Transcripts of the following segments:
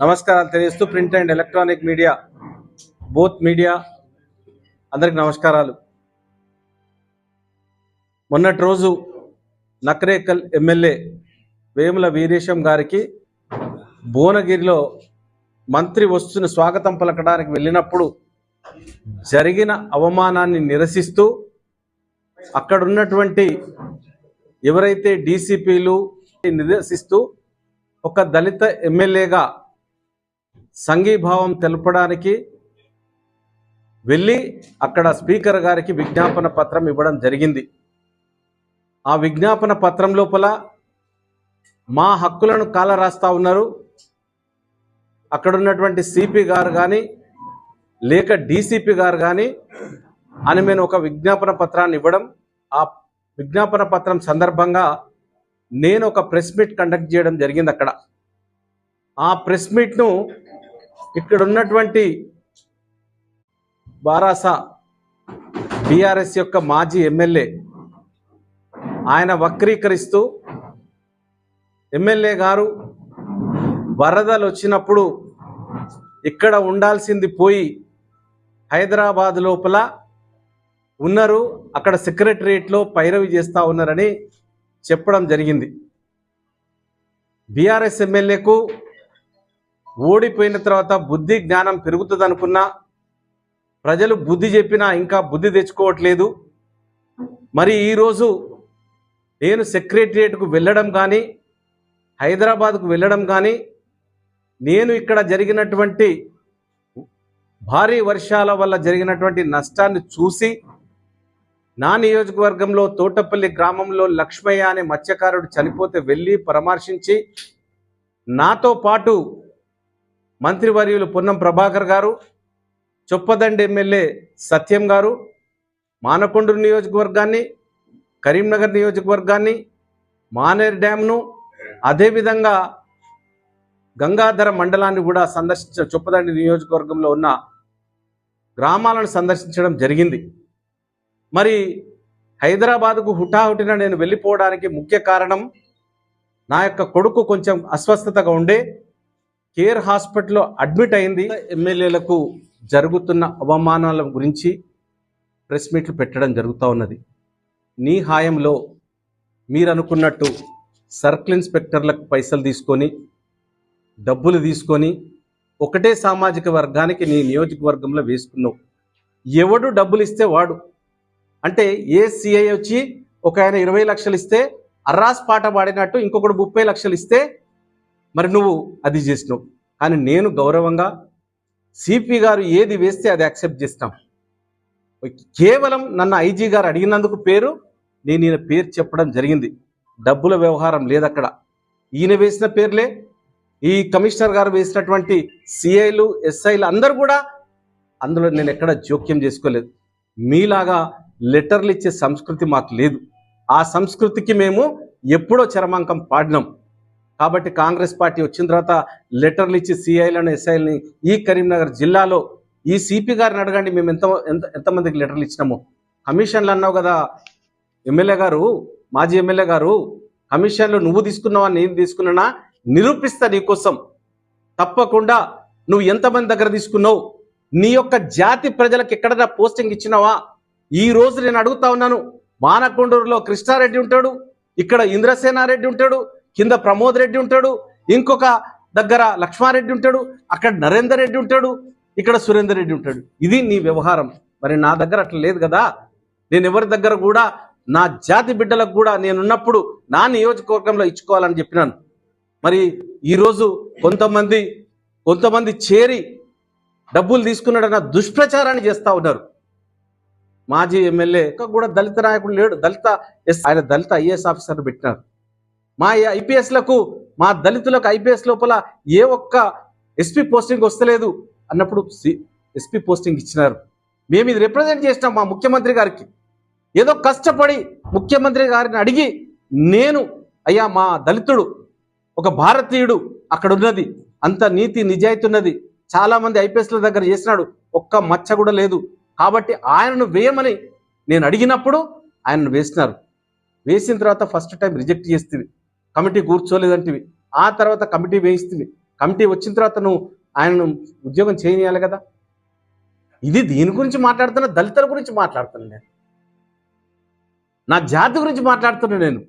నమస్కారాలు తెలియస్తూ print and electronic media both media అందరికి నమస్కారాలు. మొన్నటి రోజు నక్రేకల్ ఎమ్మెల్యే వేముల వీరేశం గారికి భువనగిరిలో మంత్రి వస్తున్న స్వాగతం పలకడానికి వెళ్ళినప్పుడు జరిగిన అవమానాన్ని నిరసిస్తూ అక్కడున్నటువంటి ఎవరైతే డీసీపీలు నిరసిస్తూ ఒక దళిత ఎమ్మెల్యేగా సంఘీభావం తెలపడానికి వెళ్ళి అక్కడ స్పీకర్ గారికి విజ్ఞాపన పత్రం ఇవ్వడం జరిగింది. ఆ విజ్ఞాపన పత్రం లోపల మా హక్కులను కాల రాస్తా ఉన్నారు. అక్కడ ఉన్నటువంటి సిపి గారు కానీ లేక డీసీపీ గారు కానీ అని నేను ఒక విజ్ఞాపన పత్రాన్ని ఇవ్వడం ఆ విజ్ఞాపన పత్రం సందర్భంగా నేను ఒక ప్రెస్ మీట్ కండక్ట్ చేయడం జరిగింది అక్కడ. ఆ ప్రెస్ మీట్ను ఇక్కడ ఉన్నటువంటి బారాసా బీఆర్ఎస్ యొక్క మాజీ ఎమ్మెల్యే ఆయన వక్రీకరిస్తూ ఎమ్మెల్యే గారు వరదలు వచ్చినప్పుడు ఇక్కడ ఉండాల్సింది పోయి హైదరాబాద్ లోపల ఉన్నారు. అక్కడ సెక్రటరియట్లో పైరవి చేస్తూ ఉన్నారని చెప్పడం జరిగింది. బీఆర్ఎస్ ఎమ్మెల్యేకు ఓడిపోయిన తర్వాత బుద్ధి జ్ఞానం పెరుగుతుంది అనుకున్నా ప్రజలు బుద్ధి చెప్పినా ఇంకా బుద్ధి తెచ్చుకోవట్లేదు. మరి ఈరోజు నేను సెక్రటరియేట్కు వెళ్ళడం కానీ హైదరాబాద్కు వెళ్ళడం కానీ నేను ఇక్కడ జరిగినటువంటి భారీ వర్షాల వల్ల జరిగినటువంటి నష్టాన్ని చూసి నా నియోజకవర్గంలో తోటపల్లి గ్రామంలో లక్ష్మయ్య అనే మత్స్యకారుడు చనిపోతే వెళ్ళి పరామర్శించి నాతో పాటు మంత్రివర్యులు పొన్నం ప్రభాకర్ గారు చొప్పదండి ఎమ్మెల్యే సత్యం గారు మానకొండూరు నియోజకవర్గాన్ని కరీంనగర్ నియోజకవర్గాన్ని మానేరు డ్యామ్ను అదేవిధంగా గంగాధర మండలాన్ని కూడా సందర్శించ చొప్పదండి నియోజకవర్గంలో ఉన్న గ్రామాలను సందర్శించడం జరిగింది. మరి హైదరాబాద్కు హుటాహుటిన నేను వెళ్ళిపోవడానికి ముఖ్య కారణం నా యొక్క కొడుకు కొంచెం అస్వస్థతగా ఉండే కేర్ హాస్పిటల్లో అడ్మిట్ అయింది. ఎమ్మెల్యేలకు జరుగుతున్న అవమానాల గురించి ప్రెస్ మీట్లు పెట్టడం జరుగుతూ ఉన్నది. నీ హాయంలో మీరు అనుకున్నట్టు సర్కిల్ ఇన్స్పెక్టర్లకు పైసలు తీసుకొని డబ్బులు తీసుకొని ఒకటే సామాజిక వర్గానికి నీ నియోజకవర్గంలో వేసుకున్నావు. ఎవడు డబ్బులు ఇస్తే వాడు? అంటే ఏ సిఐ వచ్చి ఒక ఆయన ఇరవై లక్షలు ఇస్తే అర్రాస్ పాట పాడినట్టు ఇంకొకడు ముప్పై లక్షలు ఇస్తే మరి నువ్వు అది చేసినావు. కానీ నేను గౌరవంగా సిపి గారు ఏది వేస్తే అది యాక్సెప్ట్ చేస్తాం. కేవలం నన్ను ఐజీ గారు అడిగినందుకు పేరు నేను ఈయన పేరు చెప్పడం జరిగింది. డబ్బుల వ్యవహారం లేదు అక్కడ ఈయన వేసిన పేర్లే. ఈ కమిషనర్ గారు వేసినటువంటి సిఐలు ఎస్ఐలు అందరూ కూడా అందులో నేను ఎక్కడ జోక్యం చేసుకోలేదు. మీలాగా లెటర్లు ఇచ్చే సంస్కృతి మాకు లేదు. ఆ సంస్కృతికి మేము ఎప్పుడో చరమాంకం పాడినాం. కాబట్టి కాంగ్రెస్ పార్టీ వచ్చిన తర్వాత లెటర్లు ఇచ్చి సిఐలను ఎస్ఐలని ఈ కరీంనగర్ జిల్లాలో ఈ సిపి గారిని అడగండి మేము ఎంత ఎంత ఎంతమందికి లెటర్లు ఇచ్చినాము. కమిషన్లు అన్నావు కదా ఎమ్మెల్యే గారు మాజీ ఎమ్మెల్యే గారు కమిషన్లు నువ్వు తీసుకున్నావా నేను తీసుకున్నానా? నిరూపిస్తా నీకోసం తప్పకుండా నువ్వు ఎంతమంది దగ్గర తీసుకున్నావు? నీ యొక్క జాతి ప్రజలకు ఎక్కడైనా పోస్టింగ్ ఇచ్చినావా? ఈ రోజు నేను అడుగుతా ఉన్నాను మానకొండూరులో కృష్ణారెడ్డి ఉంటాడు ఇక్కడ ఇంద్రసేనారెడ్డి ఉంటాడు కింద ప్రమోద్ రెడ్డి ఉంటాడు ఇంకొక దగ్గర లక్ష్మారెడ్డి ఉంటాడు అక్కడ నరేందర్ రెడ్డి ఉంటాడు ఇక్కడ సురేందర్ రెడ్డి ఉంటాడు. ఇది నీ వ్యవహారం. మరి నా దగ్గర అట్లా లేదు కదా. నేను ఎవరి దగ్గర కూడా నా జాతి బిడ్డలకు కూడా నేనున్నప్పుడు నా నియోజకవర్గంలో ఇచ్చుకోవాలని చెప్పినాను. మరి ఈరోజు కొంతమంది కొంతమంది చేరి డబ్బులు తీసుకున్నాడన్న దుష్ప్రచారాన్ని చేస్తూ ఉన్నారు. మాజీ ఎమ్మెల్యే కూడా దళిత నాయకుడు లేడు. దళిత ఎస్ ఆయన దళిత ఐఏఎస్ ఆఫీసర్ పెట్టినారు మా ఐపీఎస్లకు మా దళితులకు ఐపీఎస్ లోపల ఏ ఒక్క ఎస్పీ పోస్టింగ్ వస్తలేదు అన్నప్పుడు ఎస్పీ పోస్టింగ్ ఇచ్చినారు. మేము ఇది రిప్రజెంట్ చేసినాం మా ముఖ్యమంత్రి గారికి. ఏదో కష్టపడి ముఖ్యమంత్రి గారిని అడిగి నేను అయ్యా మా దళితుడు ఒక భారతీయుడు అక్కడ ఉన్నది అంత నీతి నిజాయితీ ఉన్నది చాలా మంది ఐపీఎస్ల దగ్గర చేసినాడు ఒక్క మచ్చ కూడా లేదు. కాబట్టి ఆయనను వేయమని నేను అడిగినప్పుడు ఆయనను వేసినారు. వేసిన తర్వాత ఫస్ట్ టైం రిజెక్ట్ చేస్తుంది కమిటీ కూర్చోలేదంటివి. ఆ తర్వాత కమిటీ వేయిస్తుంది కమిటీ వచ్చిన తర్వాత నువ్వు ఆయనను ఉద్యోగం చేయనియాలి కదా? ఇది దీని గురించి మాట్లాడుతున్నా దళితుల గురించి మాట్లాడుతున్నా నేను. నా జాతి గురించి మాట్లాడుతున్నా నేను.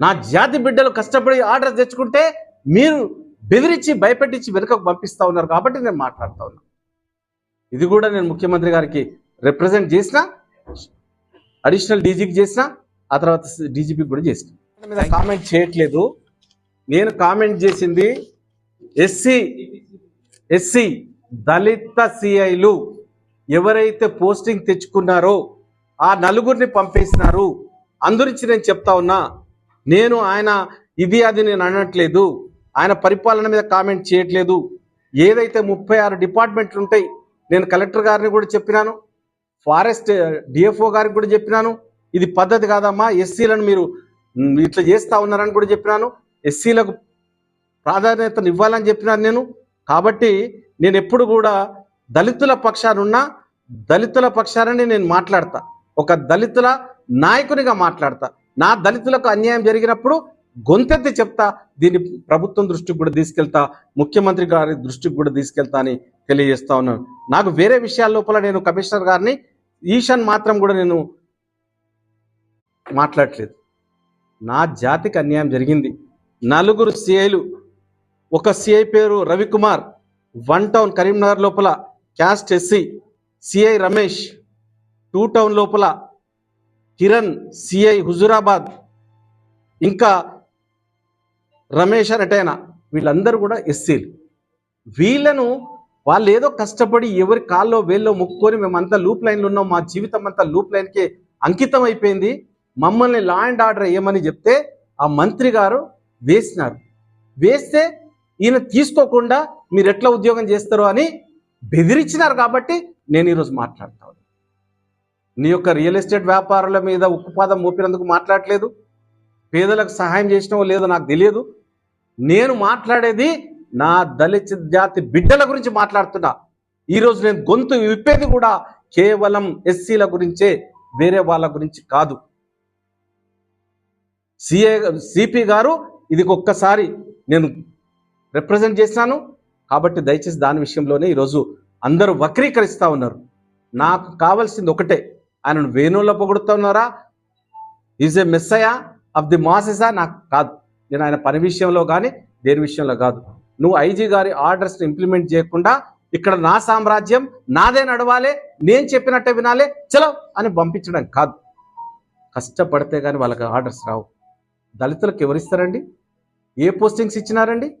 నా జాతి బిడ్డలు కష్టపడి ఆర్డర్ తెచ్చుకుంటే మీరు బెదిరించి భయపెట్టించి వెనుకకు పంపిస్తా ఉన్నారు కాబట్టి నేను మాట్లాడుతూ ఉన్నాను ఇది కూడా నేను ముఖ్యమంత్రి గారికి రిప్రజెంట్ చేసిన అడిషనల్ డీజీకి చేసిన ఆ తర్వాత డీజీపీకి కూడా చేసిన. మీద కామెంట్ చేయట్లేదు. నేను కామెంట్ చేసింది ఎస్సీ ఎస్సీ దళిత సిఐలు ఎవరైతే పోస్టింగ్ తెచ్చుకున్నారో ఆ నలుగురిని పంపేసినారు. అందురించి నేను చెప్తా ఉన్నా నేను ఆయన ఇది అది నేను అనట్లేదు. ఆయన పరిపాలన మీద కామెంట్ చేయట్లేదు. ఏదైతే ముప్పై ఆరు డిపార్ట్మెంట్లు ఉంటాయి నేను కలెక్టర్ గారిని కూడా చెప్పినాను ఫారెస్ట్ డిఎఫ్ఓ గారికి కూడా చెప్పినాను ఇది పద్ధతి కాదమ్మా ఎస్సీలను మీరు ఇట్లా చేస్తా ఉన్నారని కూడా చెప్పినాను ఎస్సీలకు ప్రాధాన్యతను ఇవ్వాలని చెప్పినాను నేను. కాబట్టి నేను ఎప్పుడు కూడా దళితుల పక్షానున్నా దళితుల పక్షానని నేను మాట్లాడతా. ఒక దళితుల నాయకునిగా మాట్లాడతా. నా దళితులకు అన్యాయం జరిగినప్పుడు గొంతెత్తి చెప్తా దీన్ని ప్రభుత్వం దృష్టికి కూడా తీసుకెళ్తా ముఖ్యమంత్రి గారి దృష్టికి కూడా తీసుకెళ్తా అని తెలియజేస్తా ఉన్నాను. నాకు వేరే విషయాల లోపల నేను కమిషనర్ గారిని ఈశాన్ మాత్రం కూడా నేను మాట్లాడట్లేదు. నా జాతికి అన్యాయం జరిగింది. నలుగురు సిఐలు ఒక సిఐ పేరు రవికుమార్ వన్ టౌన్ కరీంనగర్ లోపల caste SC CI Ramesh two town లోపల కిరణ్ సిఐ హుజురాబాద్ ఇంకా రమేష్ అనటైనా వీళ్ళందరూ కూడా ఎస్సీలు. వీళ్ళను వాళ్ళు ఏదో కష్టపడి ఎవరి కాల్లో వేల్లో ముక్కొని మేమంతా లూప్ లైన్లో ఉన్నాం మా జీవితం అంతా లూప్ లైన్కే అంకితం అయిపోయింది. మమ్మల్ని లా అండ్ ఆర్డర్ వేయమని చెప్తే ఆ మంత్రి గారు వేసినారు. వేస్తే ఈయన తీసుకోకుండా మీరు ఎట్లా ఉద్యోగం చేస్తారో అని బెదిరించినారు కాబట్టి నేను ఈరోజు మాట్లాడుతాను నీ యొక్క రియల్ ఎస్టేట్ వ్యాపారుల మీద ఉక్కుపాదం మోపినందుకు మాట్లాడలేదు పేదలకు సహాయం చేసినవో లేదో నాకు తెలియదు. నేను మాట్లాడేది నా దళిత జాతి బిడ్డల గురించి మాట్లాడుతున్నా. ఈరోజు నేను గొంతు విప్పేది కూడా కేవలం ఎస్సీల గురించే వేరే వాళ్ళ గురించి కాదు. సిఏ సిపి గారు ఇది ఒక్కసారి నేను రిప్రజెంట్ చేశాను కాబట్టి దయచేసి దాని విషయంలోనే ఈరోజు అందరూ వక్రీకరిస్తూ ఉన్నారు. నాకు కావాల్సింది ఒకటే ఆయనను వేణువుల్లో పొగుడుతూ ఉన్నారా? Is a messiah of the masses నాకు కాదు. నేను ఆయన పని విషయంలో కానీ దేని విషయంలో కాదు. నువ్వు ఐజీ గారి ఆర్డర్స్ని ఇంప్లిమెంట్ చేయకుండా ఇక్కడ నా సామ్రాజ్యం నాదే నడవాలి నేను చెప్పినట్టే వినాలి చలో అని పంపించడం కాదు. కష్టపడితే కానీ వాళ్ళకి ఆర్డర్స్ రావు. దళితులకు ఎవరిస్తారండి ఏ పోస్టింగ్స్ ఇచ్చినారండి?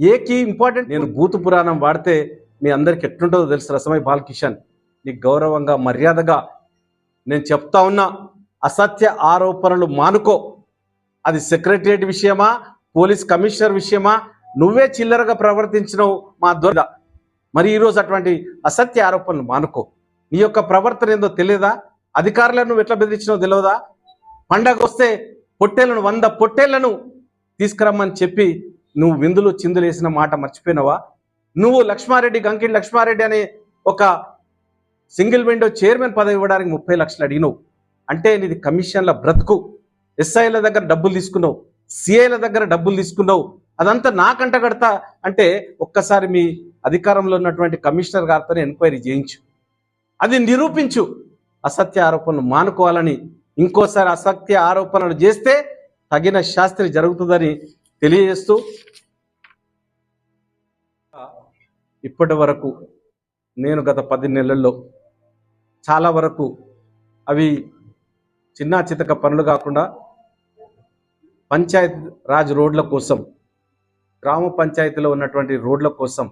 ఏ కీ ఇంపార్టెంట్? నేను భూత పురాణం వాడితే మీ అందరికి ఎట్లుంటుందో తెలుసు రసమై బాలకిషన్. నీకు గౌరవంగా మర్యాదగా నేను చెప్తా ఉన్నా అసత్య ఆరోపణలు మానుకో. అది సెక్రటరియట్ విషయమా? పోలీస్ కమిషనర్ విషయమా? నువ్వే చిల్లరగా ప్రవర్తించినవు మా దొర మరి ఈరోజు అటువంటి అసత్య ఆరోపణలు మానుకో. నీ యొక్క ప్రవర్తన ఏందో తెలియదా? అధికారులను నువ్వు ఎట్లా బెదిరించినో తెలియదా? పండగ వస్తే పొట్టేళ్ళను వంద పొట్టేళ్ళను తీసుకురమ్మని చెప్పి నువ్వు విందులు చిందులు వేసిన మాట మర్చిపోయినవా? నువ్వు లక్ష్మారెడ్డి గంకిడి లక్ష్మారెడ్డి అనే ఒక సింగిల్ విండో చైర్మన్ పదవి ఇవ్వడానికి ముప్పై లక్షలు అడిగినావు. అంటే నీది కమిషన్ల బ్రతుకు. ఎస్ఐల దగ్గర డబ్బులు తీసుకున్నావు. సిఐల దగ్గర డబ్బులు తీసుకున్నావు. అదంతా నాకంట కడతా అంటే ఒక్కసారి మీ అధికారంలో ఉన్నటువంటి కమిషనర్ గారితో ఎంక్వైరీ చేయించు. అది నిరూపించు. అసత్య ఆరోపణలు మానుకోవాలని ఇంకోసారి అసత్య ఆరోపణలు చేస్తే తగిన శాస్త్రి జరుగుతుందని తెలియజేస్తూ ఇప్పటి వరకు నేను గత పది నెలల్లో చాలా వరకు అవి చిన్న చితక పనులు కాకుండా పంచాయత్ రాజ్ రోడ్ల కోసం గ్రామ పంచాయతీలో ఉన్నటువంటి రోడ్ల కోసం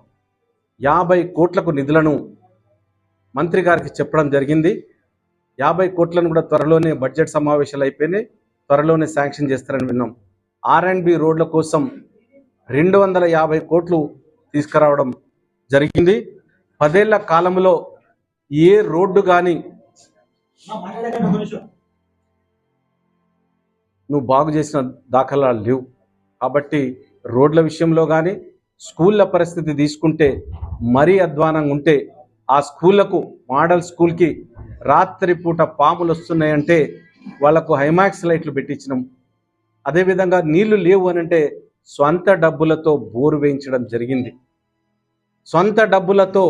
యాభై కోట్లకు నిధులను మంత్రి గారికి చెప్పడం జరిగింది. యాభై కోట్లను కూడా త్వరలోనే బడ్జెట్ సమావేశాలు అయిపోయినాయి. త్వరలోనే శాంక్షన్ చేస్తారని విన్నాం. ఆర్ అండ్ బి రోడ్ల కోసం రెండు వందల యాభై కోట్లు తీసుకురావడం జరిగింది. పదేళ్ళ కాలంలో ఏ రోడ్డు కానీ నువ్వు బాగు చేసిన దాఖలాలు లేవు. కాబట్టి రోడ్ల విషయంలో కానీ స్కూళ్ళ పరిస్థితి తీసుకుంటే మరీ అధ్వానంగా ఉంటే ఆ స్కూళ్ళకు మోడల్ స్కూల్కి రాత్రిపూట పాములు వస్తున్నాయంటే వాళ్ళకు హైమాక్స్ లైట్లు పెట్టించినాం. అదేవిధంగా నీళ్ళు లేవు అని అంటే స్వంత డబ్బులతో బోరు వేయించడం జరిగింది. సొంత డబ్బులతో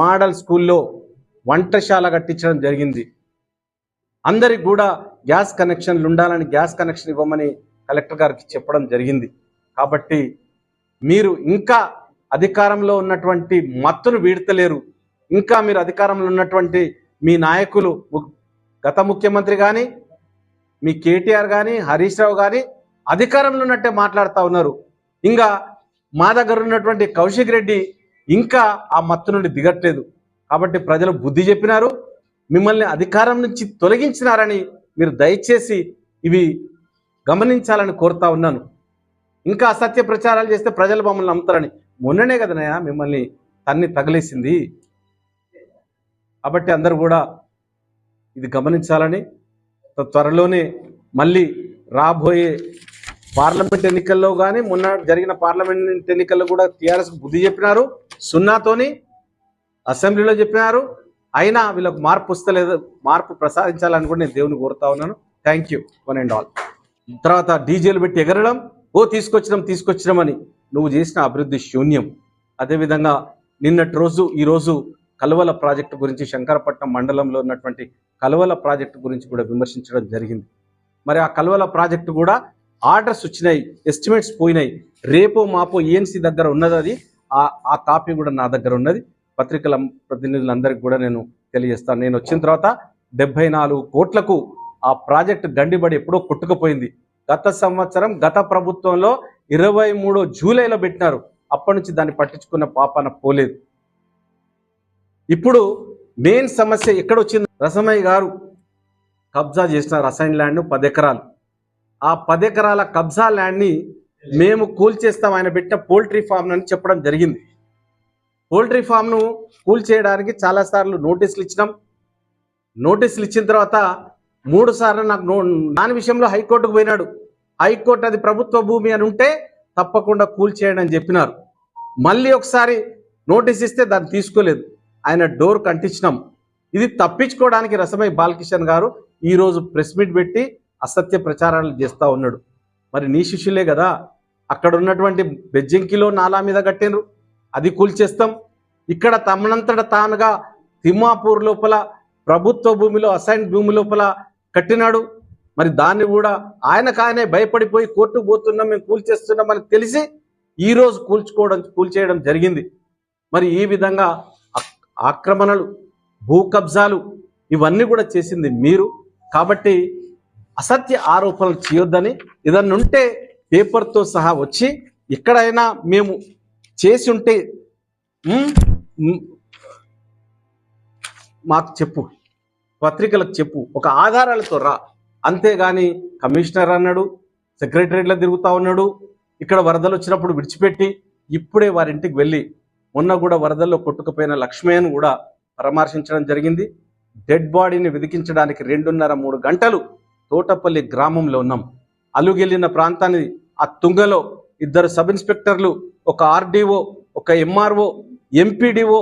మోడల్ స్కూల్లో వంటశాల కట్టించడం జరిగింది. అందరికి కూడా గ్యాస్ కనెక్షన్లు ఉండాలని గ్యాస్ కనెక్షన్ ఇవ్వమని కలెక్టర్ గారికి చెప్పడం జరిగింది. కాబట్టి మీరు ఇంకా అధికారంలో ఉన్నటువంటి మత్తును వీడతలేరు. ఇంకా మీరు అధికారంలో ఉన్నటువంటి మీ నాయకులు గత ముఖ్యమంత్రి కానీ మీ కేటీఆర్ కానీ హరీష్ రావు కానీ అధికారంలో ఉన్నట్టే మాట్లాడుతూ ఉన్నారు. ఇంకా మా దగ్గర ఉన్నటువంటి కౌశిక్ రెడ్డి ఇంకా ఆ మత్తు నుండి దిగట్లేదు. కాబట్టి ప్రజలు బుద్ధి చెప్పినారు మిమ్మల్ని అధికారం నుంచి తొలగించినారని మీరు దయచేసి ఇవి గమనించాలని కోరుతా ఉన్నాను. ఇంకా అసత్య ప్రచారాలు చేస్తే ప్రజలు మమ్మల్ని నమ్ముతారని. మొన్ననే కదనయ్య మిమ్మల్ని తన్ని తగిలేసింది. కాబట్టి అందరూ కూడా ఇది గమనించాలని త్వరలోనే మళ్ళీ రాబోయే పార్లమెంట్ ఎన్నికల్లో కానీ మొన్న జరిగిన పార్లమెంట్ ఎన్నికల్లో కూడా టీఆర్ఎస్ బుద్ధి చెప్పినారు సున్నాతోని అసెంబ్లీలో చెప్పినారు. అయినా వీళ్ళకు మార్పు వస్తలేదు మార్పు ప్రసాదించాలని కూడా నేను దేవుని కోరుతా ఉన్నాను. Thank you one and all. తర్వాత డీజేలు పెట్టి ఎగరడం. ఓ తీసుకొచ్చినాం తీసుకొచ్చినామని. నువ్వు చేసిన అభివృద్ధి శూన్యం. అదేవిధంగా నిన్నటి రోజు ఈరోజు కలువల ప్రాజెక్టు గురించి శంకరపట్నం మండలంలో ఉన్నటువంటి కలువల ప్రాజెక్టు గురించి కూడా విమర్శించడం జరిగింది. మరి ఆ కలువల ప్రాజెక్టు కూడా ఆర్డర్స్ వచ్చినాయి ఎస్టిమేట్స్ పోయినాయి. రేపో మాపో ఏఎన్సీ దగ్గర ఉన్నది అది. ఆ కాపీ కూడా నా దగ్గర ఉన్నది. పత్రికల ప్రతినిధులందరికీ కూడా నేను తెలియజేస్తాను. నేను వచ్చిన తర్వాత డెబ్బై నాలుగు కోట్లకు ఆ ప్రాజెక్టు గండిబడి ఎప్పుడో కొట్టుకుపోయింది. గత సంవత్సరం గత ప్రభుత్వంలో ఇరవై మూడో జూలైలో పెట్టినారు. అప్పటి నుంచి దాన్ని పట్టించుకున్న పాపన పోలేదు. ఇప్పుడు మెయిన్ సమస్య ఎక్కడొచ్చింది? రసమయ్య గారు కబ్జా చేసిన రసాయన ల్యాండ్ పది ఎకరాలు ఆ పది ఎకరాల కబ్జా ల్యాండ్ని మేము కూల్చేస్తాం. ఆయన పెట్టిన పోల్ట్రీ ఫామ్ అని చెప్పడం జరిగింది. పోల్ట్రీ ఫామ్ను కూల్ చేయడానికి చాలాసార్లు నోటీసులు ఇచ్చినాం. నోటీసులు ఇచ్చిన తర్వాత మూడు సార్లు నాకు నో దాని విషయంలో హైకోర్టుకు పోయినాడు. హైకోర్టు అది ప్రభుత్వ భూమి అని ఉంటే తప్పకుండా కూల్చేయండి అని చెప్పినారు. మళ్ళీ ఒకసారి నోటీస్ ఇస్తే దాన్ని తీసుకోలేదు. ఆయన డోర్ కంటించినాం. ఇది తప్పించుకోవడానికి రసమై బాలకిషన్ గారు ఈరోజు ప్రెస్ మీట్ పెట్టి అసత్య ప్రచారాలు చేస్తూ ఉన్నాడు. మరి నీ శిష్యులే కదా. అక్కడ ఉన్నటువంటి బెజ్జింకిలో నాలా మీద కట్టినరు అది కూల్చేస్తాం ఇక్కడ తమనంతట తానుగా తిమ్మాపూర్ లోపల ప్రభుత్వ భూమిలో అసైన్ భూమి లోపల కట్టినాడు. మరి దాన్ని కూడా ఆయనకు ఆయనే భయపడిపోయి కోర్టుకు పోతున్నాం మేము కూల్చేస్తున్నామని తెలిసి ఈ రోజు కూల్చుకోవడం కూల్చేయడం జరిగింది. మరి ఈ విధంగా ఆక్రమణలు భూ కబ్జాలు ఇవన్నీ కూడా చేసింది మీరు. కాబట్టి అసత్య ఆరోపణలు చేయొద్దని ఏదన్నా ఉంటే పేపర్తో సహా వచ్చి ఎక్కడైనా మేము చేసి ఉంటే మాకు చెప్పు. పత్రికలకు చెప్పు ఒక ఆధారాలతో రా. అంతేగాని కమిషనర్ అన్నాడు సెక్రటరీలో తిరుగుతూ ఉన్నాడు ఇక్కడ వరదలు వచ్చినప్పుడు విడిచిపెట్టి ఇప్పుడే వారింటికి వెళ్ళి మొన్న కూడా వరదల్లో కొట్టుకుపోయిన లక్ష్మయ్యను కూడా పరామర్శించడం జరిగింది. డెడ్ బాడీని వెతికించడానికి రెండున్నర మూడు గంటలు తోటపల్లి గ్రామంలో ఉన్నాం. అలుగెళ్ళిన ప్రాంతాన్ని ఆ తుంగలో ఇద్దరు సబ్ ఇన్స్పెక్టర్లు ఒక ఆర్డీఓ ఒక ఎంఆర్ఓ ఎంపీడీఓ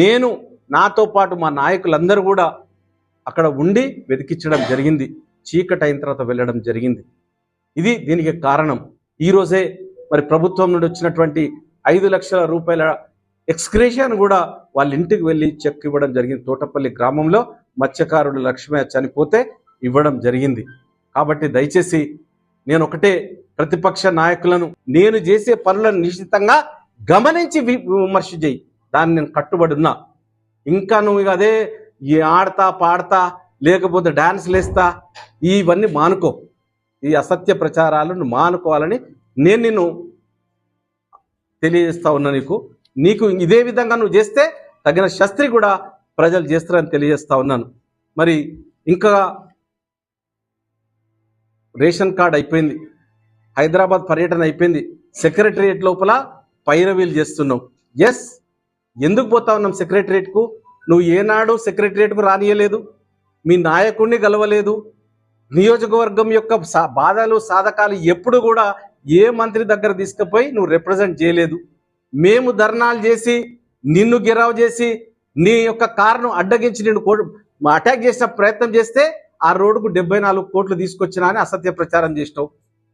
నేను నాతో పాటు మా నాయకులందరూ కూడా అక్కడ ఉండి వెతికించడం జరిగింది. చీకటి అయిన తర్వాత వెళ్ళడం జరిగింది. ఇది దీనికి కారణం. ఈరోజే మరి ప్రభుత్వం నుండి వచ్చినటువంటి ఐదు లక్షల రూపాయల ఎక్స్క్రేషన్ కూడా వాళ్ళ ఇంటికి వెళ్ళి చెక్ ఇవ్వడం జరిగింది. తోటపల్లి గ్రామంలో మత్స్యకారుడు లక్ష్మయ్య చనిపోతే ఇవ్వడం జరిగింది. కాబట్టి దయచేసి నేను ఒకటే ప్రతిపక్ష నాయకులను నేను చేసే పనులను నిశ్చితంగా గమనించి వి- విమర్శ చేయి. దాన్ని నేను కట్టుబడి ఉన్నా. ఇంకా నువ్వు ఇక అదే ఈ ఆడతా పాడతా లేకపోతే డాన్స్లు వేస్తా ఇవన్నీ మానుకో. ఈ అసత్య ప్రచారాలను మానుకోవాలని నేను నిన్ను తెలియజేస్తా ఉన్నా నీకు. నీకు ఇదే విధంగా నువ్వు చేస్తే తగిన శస్త్రి కూడా ప్రజలు చేస్తారని తెలియజేస్తా ఉన్నాను. మరి ఇంకా రేషన్ కార్డ్ అయిపోయింది. హైదరాబాద్ పర్యటన అయిపోయింది. సెక్రటరియట్ లోపల పైరవీలు చేస్తున్నాం. ఎస్ ఎందుకు పోతా ఉన్నాం సెక్రటరియట్కు? నువ్వు ఏనాడు సెక్రటరియట్కు రానియలేదు మీ నాయకుడిని కలవలేదు నియోజకవర్గం యొక్క సా- బాధలు సాధకాలు ఎప్పుడు కూడా ఏ మంత్రి దగ్గర తీసుకుపోయి నువ్వు రిప్రజెంట్ చేయలేదు. మేము ధర్నాలు చేసి నిన్ను గిరావ్ చేసి నీ యొక్క కారును అడ్డగించి నిన్ను అటాక్ చేసిన ప్రయత్నం చేస్తే ఆ రోడ్డుకు డెబ్బై నాలుగు కోట్లు తీసుకొచ్చినా అని అసత్య ప్రచారం చేసినావు.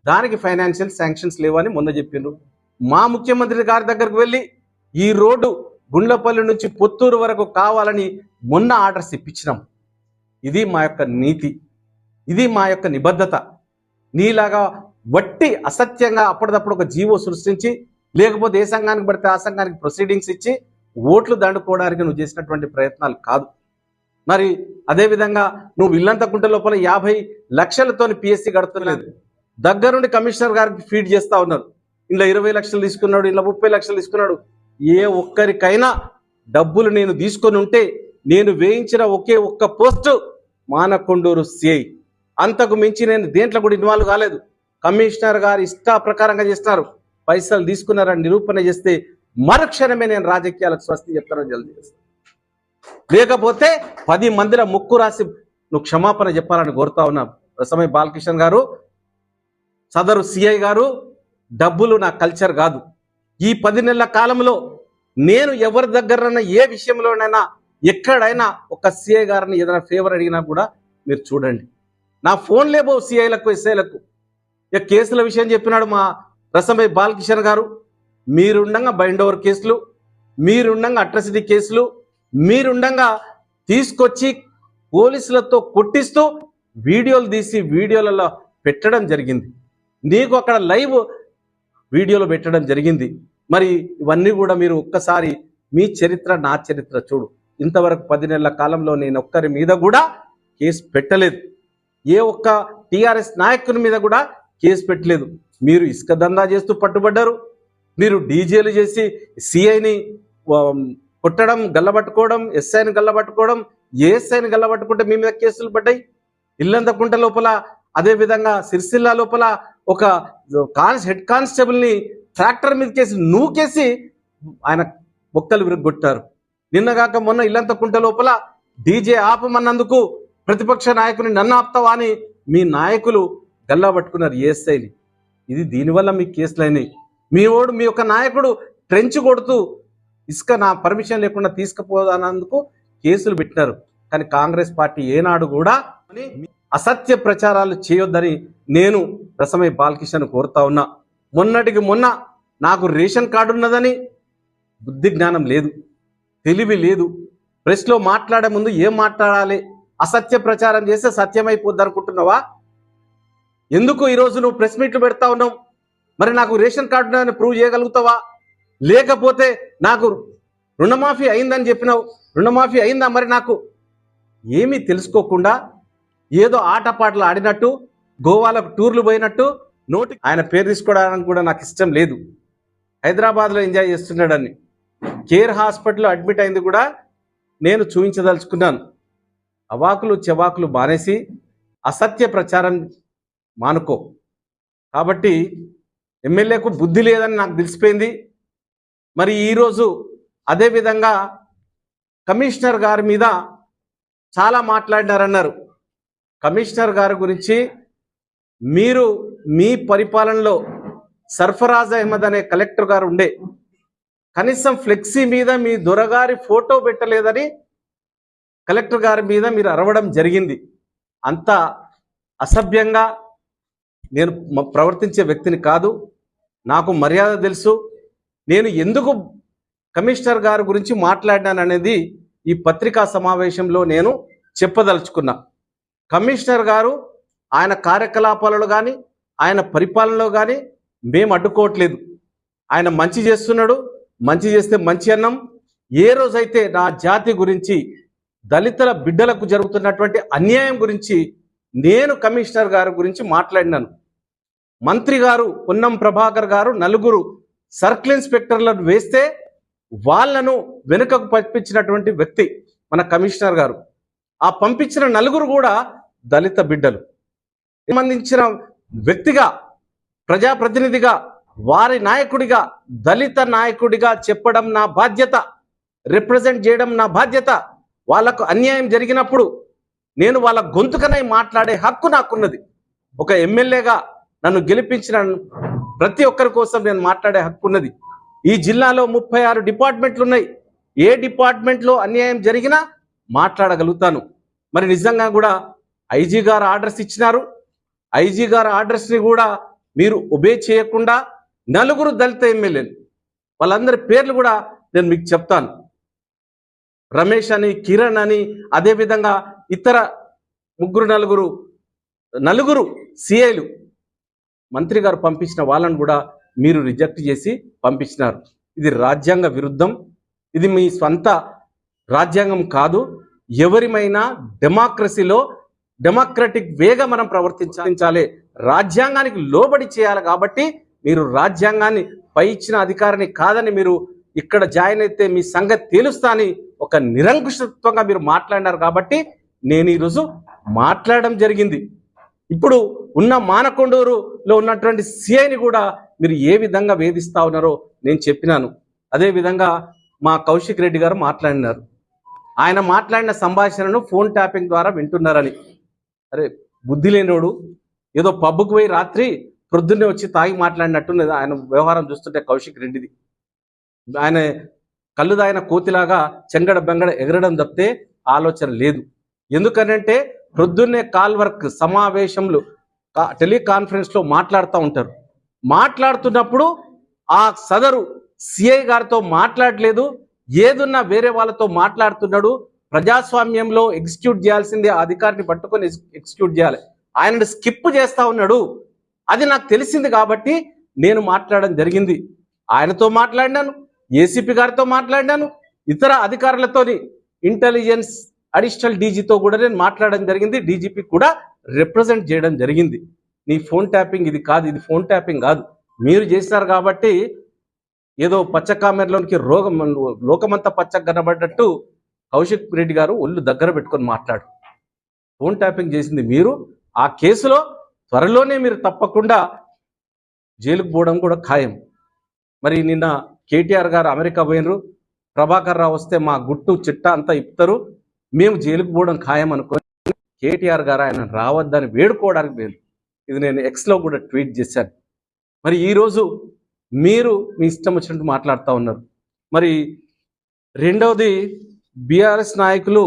దానికి ఫైనాన్షియల్ శాంక్షన్స్ లేవని మొన్న చెప్పిండ్రు. మా ముఖ్యమంత్రి గారి దగ్గరకు వెళ్ళి ఈ రోడ్డు గుండ్లపల్లి నుంచి పుత్తూరు వరకు కావాలని మొన్న ఆర్డర్స్ ఇప్పించినాం. ఇది మా యొక్క నీతి. ఇది మా యొక్క నిబద్ధత. నీలాగా వట్టి అసత్యంగా అప్పటిదప్పుడు ఒక జీవో సృష్టించి లేకపోతే ఏ సంఘానికి పడితే ఆ సంఘానికి ప్రొసీడింగ్స్ ఇచ్చి ఓట్లు దండుకోవడానికి నువ్వు చేసినటువంటి ప్రయత్నాలు కాదు. మరి అదేవిధంగా నువ్వు ఇల్లంత గుంట లోపల యాభై లక్షలతోని పిఎస్సి కడుతులేదు దగ్గరుండి కమిషనర్ గారికి ఫీడ్ చేస్తా ఉన్నారు. ఇలా ఇరవై లక్షలు తీసుకున్నాడు ఇలా ముప్పై లక్షలు తీసుకున్నాడు. ఏ ఒక్కరికైనా డబ్బులు నేను తీసుకొని ఉంటే నేను వేయించిన ఒకే ఒక్క పోస్టు మానకొండూరు సిఐ. అంతకు మించి నేను దేంట్లో కూడా ఇన్వాల్వ్ కాలేదు. కమిషనర్ గారు ఇష్ట ప్రకారంగా చేస్తున్నారు. పైసలు తీసుకున్నారని నిరూపణ చేస్తే మరుక్షణమే నేను రాజకీయాలకు స్వస్తి చెప్తానని జల్దీ చేస్తాను లేకపోతే పది మందిల ముక్కు రాసి నువ్వు క్షమాపణ చెప్పాలని కోరుతా ఉన్నా రసమై బాలకృష్ణ గారు సదరు సిఐ గారు డబ్బులు నా కల్చర్ కాదు. ఈ పది నెలల కాలంలో నేను ఎవరి దగ్గరనైనా ఏ విషయంలోనైనా ఎక్కడైనా ఒక సిఐ గారిని ఏదైనా ఫేవర్ అడిగినా కూడా మీరు చూడండి. నా ఫోన్ లేబో సిఐలకు ఎస్ఐలకు ఇక కేసుల విషయం చెప్పినాడు మా రసమై బాలకిషన్ గారు. మీరుండగా బైండ్ ఓవర్ కేసులు మీరుండగా అట్రసిటీ కేసులు మీరుండగా తీసుకొచ్చి పోలీసులతో కొట్టిస్తూ వీడియోలు తీసి వీడియోలలో పెట్టడం జరిగింది. నీకు అక్కడ లైవ్ వీడియోలో పెట్టడం జరిగింది. మరి ఇవన్నీ కూడా మీరు ఒక్కసారి మీ చరిత్ర నా చరిత్ర చూడు. ఇంతవరకు పది నెలల కాలంలో నేను ఒక్కరి మీద కూడా కేసు పెట్టలేదు. ఏ ఒక్క టీఆర్ఎస్ నాయకుని మీద కూడా కేసు పెట్టలేదు. మీరు ఇసుక దందా చేస్తూ పట్టుబడ్డారు. మీరు డీజేలు చేసి సిఐని కొట్టడం గల్లబట్టుకోవడం ఎస్ఐని గల్లబట్టుకోవడం ఏఎస్ఐని గల్లబట్టుకుంటే మీ మీద కేసులు పడ్డాయి? ఇల్లంతకుంట లోపల అదే విధంగా సిరిసిల్ల లోపల ఒక కాన్స్ హెడ్ కానిస్టేబుల్ని ట్రాక్టర్ మీద కేసి నూకేసి ఆయన బొక్కలు విరగొట్టారు నిన్నగాక మొన్న ఇల్లంతకుంట లోపల డీజే ఆపమన్నందుకు ప్రతిపక్ష నాయకుని నన్ను ఆపుతావా అని మీ నాయకులు గల్లా పట్టుకున్నారు ఏఎస్ఐని ఇది దీనివల్ల మీ కేసులైనవి మీ ఓడు మీ యొక్క నాయకుడు ట్రెంచ్ కొడుతూ ఇసుక నా పర్మిషన్ లేకుండా తీసుకుపోదన్నందుకు కేసులు పెట్టినారు. కానీ కాంగ్రెస్ పార్టీ ఏనాడు కూడా అసత్య ప్రచారాలు చేయొద్దని నేను రసమై బాలకిషన్ కోరుతా ఉన్నా. మొన్నటికి మొన్న నాకు రేషన్ కార్డు ఉన్నదని బుద్ధి జ్ఞానం లేదు తెలివి లేదు. ప్రెస్లో మాట్లాడే ముందు ఏం మాట్లాడాలి? అసత్య ప్రచారం చేస్తే సత్యమైపోద్ది అనుకుంటున్నావా? ఎందుకు ఈరోజు నువ్వు ప్రెస్ మీట్లు పెడతా ఉన్నావు? మరి నాకు రేషన్ కార్డు ఉన్నదని ప్రూవ్ చేయగలుగుతావా? లేకపోతే నాకు రుణమాఫీ అయిందని చెప్పినావు. రుణమాఫీ అయిందా మరి నాకు? ఏమీ తెలుసుకోకుండా ఏదో ఆటపాటలు ఆడినట్టు గోవాలకు టూర్లు పోయినట్టు నోటి ఆయన పేరు తీసుకోవడానికి కూడా నాకు ఇష్టం లేదు. హైదరాబాద్లో ఎంజాయ్ చేస్తున్నాడని. కేర్ హాస్పిటల్లో అడ్మిట్ అయింది కూడా నేను చూపించదలుచుకున్నాను. అవాకులు చెవాకులు మానేసి అసత్య ప్రచారం మానుకో. కాబట్టి ఎమ్మెల్యేకు బుద్ధి లేదని నాకు తెలిసిపోయింది. మరి ఈరోజు అదేవిధంగా కమిషనర్ గారి మీద చాలా మాట్లాడినారన్నారు. కమిషనర్ గారి గురించి మీరు మీ పరిపాలనలో సర్ఫరాజ్ అహ్మద్ అనే కలెక్టర్ గారు ఉండే కనీసం ఫ్లెక్సీ మీద మీ దొరగారి ఫోటో పెట్టలేదని కలెక్టర్ గారి మీద మీరు అరవడం జరిగింది. అంత అసభ్యంగా నేను ప్రవర్తించే వ్యక్తిని కాదు. నాకు మర్యాద తెలుసు. నేను ఎందుకు కమిషనర్ గారి గురించి మాట్లాడినాను అనేది ఈ పత్రికా సమావేశంలో నేను చెప్పదలుచుకున్నా. కమిషనర్ గారు ఆయన కార్యకలాపాలలో కానీ ఆయన పరిపాలనలో కానీ మేము అడ్డుకోవట్లేదు. ఆయన మంచి చేస్తున్నాడు మంచి చేస్తే మంచి అన్నం. ఏ రోజైతే నా జాతి గురించి దళితుల బిడ్డలకు జరుగుతున్నటువంటి అన్యాయం గురించి నేను కమిషనర్ గారి గురించి మాట్లాడినాను. మంత్రి గారు పొన్నం ప్రభాకర్ గారు నలుగురు సర్కిల్ ఇన్స్పెక్టర్లను వేస్తే వాళ్ళను వెనుకకు పంపించినటువంటి వ్యక్తి మన కమిషనర్ గారు. ఆ పంపించిన నలుగురు కూడా దళిత బిడ్డలు. సంబంధించిన వ్యక్తిగా ప్రజాప్రతినిధిగా వారి నాయకుడిగా దళిత నాయకుడిగా చెప్పడం నా బాధ్యత రిప్రజెంట్ చేయడం నా బాధ్యత. వాళ్ళకు అన్యాయం జరిగినప్పుడు నేను వాళ్ళ గొంతుకనై మాట్లాడే హక్కు నాకున్నది. ఒక ఎమ్మెల్యేగా నన్ను గెలిపించిన ప్రతి ఒక్కరి కోసం నేను మాట్లాడే హక్కు ఉన్నది. ఈ జిల్లాలో ముప్పై ఆరు డిపార్ట్మెంట్లు ఉన్నాయి. ఏ డిపార్ట్మెంట్లో అన్యాయం జరిగినా మాట్లాడగలుగుతాను. మరి నిజంగా కూడా ఐజీ గారు ఆర్డర్స్ ఇచ్చినారు. ఐజీ గారు ఆర్డర్స్ని కూడా మీరు ఒబే చేయకుండా నలుగురు దళిత ఎమ్మెల్యేలు వాళ్ళందరి పేర్లు కూడా నేను మీకు చెప్తాను. రమేష్ అని కిరణ్ అని అదేవిధంగా ఇతర ముగ్గురు నలుగురు నలుగురు సిఐలు మంత్రి గారు పంపించిన వాళ్ళను కూడా మీరు రిజెక్ట్ చేసి పంపించినారు. ఇది రాజ్యాంగ విరుద్ధం ఇది మీ స్వంత రాజ్యాంగం కాదు. ఎవరిమైనా డెమోక్రసీలో డెమోక్రటిక్ వేగా మనం ప్రవర్తించాలి. రాజ్యాంగానికి లోబడి చేయాలి కాబట్టి మీరు రాజ్యాంగాన్ని పై ఇచ్చిన అధికారిని కాదని మీరు ఇక్కడ జాయిన్ అయితే మీ సంగతి తేలుస్తా అని ఒక నిరంకుశత్వంగా మీరు మాట్లాడినారు కాబట్టి నేను ఈరోజు మాట్లాడడం జరిగింది. ఇప్పుడు ఉన్న మానకొండూరులో ఉన్నటువంటి సిఐని కూడా మీరు ఏ విధంగా వేధిస్తా ఉన్నారో నేను చెప్పినాను. అదేవిధంగా మా కౌశిక్ రెడ్డి గారు మాట్లాడినారు. ఆయన మాట్లాడిన సంభాషణను ఫోన్ ట్యాపింగ్ ద్వారా వింటున్నారని. అరే బుద్ధి లేనివాడు ఏదో పబ్బుకు పోయి రాత్రి ప్రొద్దున్నే వచ్చి తాగి మాట్లాడినట్టున్నది ఆయన వ్యవహారం చూస్తుంటే కౌశిక్ రెడ్డిది. ఆయన కళ్ళు దాగిన కోతిలాగా చెంగడ బెంగడ ఎగరడం తప్పితే ఆలోచన లేదు. ఎందుకనంటే ప్రొద్దున్నే కాల్ వర్క్ సమావేశంలో టెలికాన్ఫరెన్స్లో మాట్లాడుతూ ఉంటారు. మాట్లాడుతున్నప్పుడు ఆ సదరు సిఐ గారితో మాట్లాడలేదు ఏదున్నా వేరే వాళ్ళతో మాట్లాడుతున్నాడు ప్రజాస్వామ్యంలో ఎగ్జిక్యూట్ చేయాల్సిందే అధికారిని పట్టుకొని ఎగ్జిక్యూట్ చేయాలి. ఆయనను స్కిప్ చేస్తా ఉన్నాడు. అది నాకు తెలిసింది కాబట్టి నేను మాట్లాడడం జరిగింది. ఆయనతో మాట్లాడినాను ఏసీపీ గారితో మాట్లాడినాను ఇతర అధికారులతోని ఇంటెలిజెన్స్ అడిషనల్ డీజీతో కూడా నేను మాట్లాడడం జరిగింది. డీజీపీ కూడా రిప్రజెంట్ చేయడం జరిగింది. నీ ఫోన్ ట్యాపింగ్ ఇది కాదు ఇది ఫోన్ ట్యాపింగ్ కాదు. మీరు చేశారు కాబట్టి ఏదో పచ్చకామెర్లోనికి రోగం లోకమంతా పచ్చగా కనబడ్డట్టు కౌశిక్ రెడ్డి గారు ఒళ్ళు దగ్గర పెట్టుకొని మాట్లాడు. ఫోన్ ట్యాపింగ్ చేసింది మీరు. ఆ కేసులో త్వరలోనే మీరు తప్పకుండా జైలుకు పోవడం కూడా ఖాయం. మరి నిన్న కేటీఆర్ గారు అమెరికా పోయినరు. ప్రభాకర్ రావు వస్తే మా గుట్టు చిట్ట అంతా ఇప్పుతారు మేము జైలుకు పోవడం ఖాయం అనుకొని కేటీఆర్ గారు ఆయన రావద్దని వేడుకోవడానికి లేదు ఇది నేను ఎక్స్లో కూడా ట్వీట్ చేశాను. మరి ఈరోజు మీరు మీ ఇష్టం వచ్చినట్టు మాట్లాడుతూ ఉన్నారు. మరి రెండవది బీఆర్ఎస్ నాయకులు